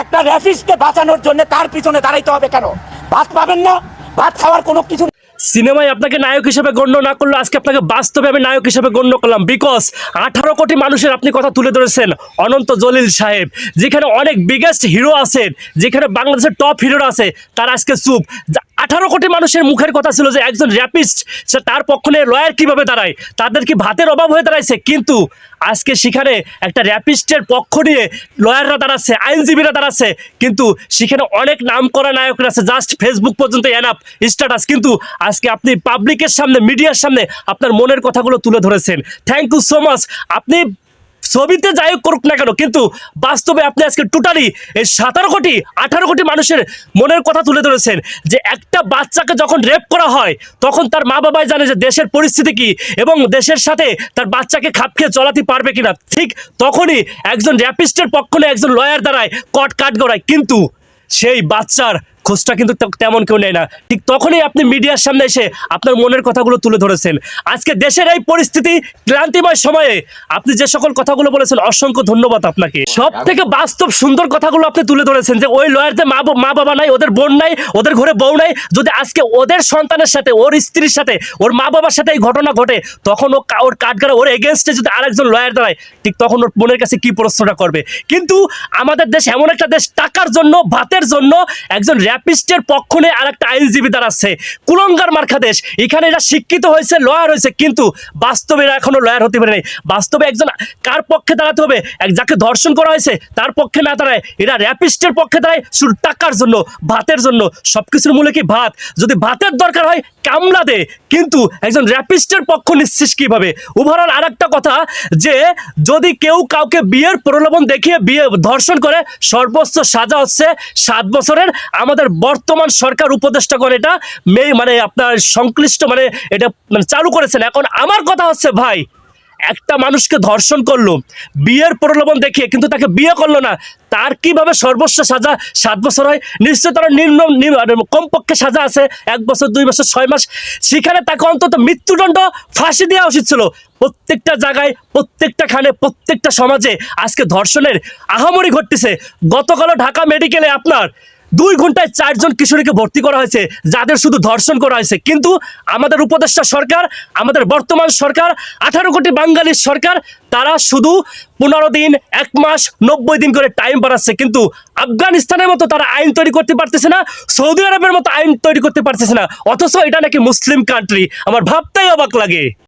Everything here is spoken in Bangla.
একটা র্যাসিস্টকে বাঁচানোর জন্য তার পিছনে দাঁড়াইতে হবে কেন? ভাত পাবেন না ভাত খাওয়ার কোনো কিছু সিনেমায় আপনাকে নায়ক হিসেবে গণ্য না করলে আজকে আপনাকে বাস্তবে আমি নায়ক হিসেবে গণ্য করলাম বিকজ আঠারো কোটি মানুষের আপনি কথা তুলে ধরেছেন অনন্ত জলিল সাহেব, যেখানে অনেক বিগেস্ট হিরো আছেন, যেখানে বাংলাদেশের টপ হিরোরা আছে, তার আজকে চুপ। আঠারো কোটি মানুষের মুখের কথা ছিল যে একজন র্যাপিস্ট সে তার পক্ষ লয়ার কীভাবে দাঁড়ায়? তাদের কি ভাতের অভাব হয়ে দাঁড়াইছে? কিন্তু আজকে সেখানে একটা র্যাপিস্টের পক্ষ নিয়ে লয়াররা দাঁড়াচ্ছে, আইনজীবীরা দাঁড়াচ্ছে, কিন্তু সেখানে অনেক নাম করা নায়করা আছে। জাস্ট ফেসবুক পর্যন্ত এনাফ স্ট্যাটাস কিন্তু আজকে আপনি পাবলিকের সামনে মিডিয়ার সামনে আপনার মনের কথাগুলো তুলে ধরেছেন। থ্যাংক ইউ সো মাচ আপনি ছবিতে যাই করুক না কেন, কিন্তু বাস্তবে আপনি আজকে টোটালি এই সতেরো কোটি, আঠারো কোটি মানুষের মনের কথা তুলে ধরেছেন যে একটা বাচ্চাকে যখন রেপ করা হয়, তখন তার মা বাবাই জানে যে দেশের পরিস্থিতি কি এবং দেশের সাথে তার বাচ্চাকে খাপ খেয়ে চলাতে পারবে কিনা। ঠিক তখনই একজন র্যাপিস্টের পক্ষ একজন লয়ার দ্বারায় কট কাট গড়ায়। কিন্তু সেই বাচ্চার খোঁজটা কিন্তু তেমন কেউ নেয় না। ঠিক তখনই আপনি মিডিয়ার সামনে এসে আপনার মনের কথাগুলো তুলে ধরেছেন। আজকে দেশের এই পরিস্থিতি ক্লান্তিময় সময়ে আপনি যে সকল কথাগুলো বলেছেন, অসংখ্য ধন্যবাদ আপনাকে। সব থেকে বাস্তব সুন্দর কথাগুলো আপনি তুলে ধরেছেন যে, ওই লয়ারদের মা মা বাবা নাই, ওদের বোন নাই, ওদের ঘরে বউ নাই। যদি আজকে ওদের সন্তানের সাথে, ওর স্ত্রীর সাথে, ওর মা বাবার সাথে এই ঘটনা ঘটে, তখন ও ওর কাঠগাড়া, ওর এগেনস্টে যদি আরেকজন লয়ার দাঁড়ায়, ঠিক তখন ওর বোনের কাছে কি প্রশ্নটা করবে? কিন্তু আমাদের দেশ এমন একটা দেশ, টাকার জন্য, ভাতের জন্য একজন র্যাপিস্টের পক্ষ নিয়ে আর একটা আইনজীবী দাঁড়াচ্ছে। কুলঙ্গার মার্খা দেশ। এখানে এরা শিক্ষিত হয়েছে, লয়ার হয়েছে, কিন্তু বাস্তবে এরা এখনও লয়ার হতে পারে নাই বাস্তবে একজন কার পক্ষে দাঁড়াতে হবে? এক যাকে ধর্ষণ করা হয়েছে, তার পক্ষে না দাঁড়ায়। এরা র্যাপিস্টের পক্ষে দাঁড়ায় শুধু টাকার জন্য, ভাতের জন্য। সবকিছুর মূলে কি ভাত? যদি ভাতের দরকার হয়, কামলা দে। কিন্তু একজন র্যাপিস্টের পক্ষ নিচ্ছিস কীভাবে? ওভারঅল আর একটা কথা যে, যদি কেউ কাউকে বিয়ের প্রলোভন দেখিয়ে বিয়ে ধর্ষণ করে, সর্বোচ্চ সাজা হচ্ছে সাত বছরের। আমাদের বর্তমান সরকার উপদেষ্টা করে এটা মানে আপনার সংশ্লিষ্ট মানে এটা মানে চালু করেছেন। এখন আমার কথা হচ্ছে, ভাই, একটা মানুষকে ধর্ষণ করল, বিয়ের প্রলোভন দেখিয়ে, কিন্তু তাকে বিয়ে করল না, তার কীভাবে সর্বোচ্চ সাজা সাত বছর হয়? নিশ্চয় তার নিম্ন মানে কমপক্ষে সাজা আছে, এক বছর, দুই বছর, ছয় মাস। সেখানে তাকে অন্তত মৃত্যুদণ্ড ফাঁসি দেওয়া উচিত ছিল। প্রত্যেকটা জায়গায়, প্রত্যেকটা খানে, প্রত্যেকটা সমাজে আজকে ধর্ষণের আহামরি ঘটতেছে। গতকালও ঢাকা মেডিকেলে আপনার দুই ঘন্টায় চারজন কিশোরীকে ভর্তি করা হয়েছে, যাদের শুধু ধর্ষণ করা হয়েছে। কিন্তু আমাদের উপদেষ্টা সরকার, আমাদের বর্তমান সরকার, আঠারো কোটি বাঙালির সরকার, তারা শুধু পনেরো দিন, এক মাস, নব্বই দিন করে টাইম বাড়াচ্ছে। কিন্তু আফগানিস্তানের মতো তারা আইন তৈরি করতে পারতেছে না, সৌদি আরবের মতো আইন তৈরি করতে পারতেছে না। অথচ এটা নাকি মুসলিম কান্ট্রি আমার ভাবতেই অবাক লাগে।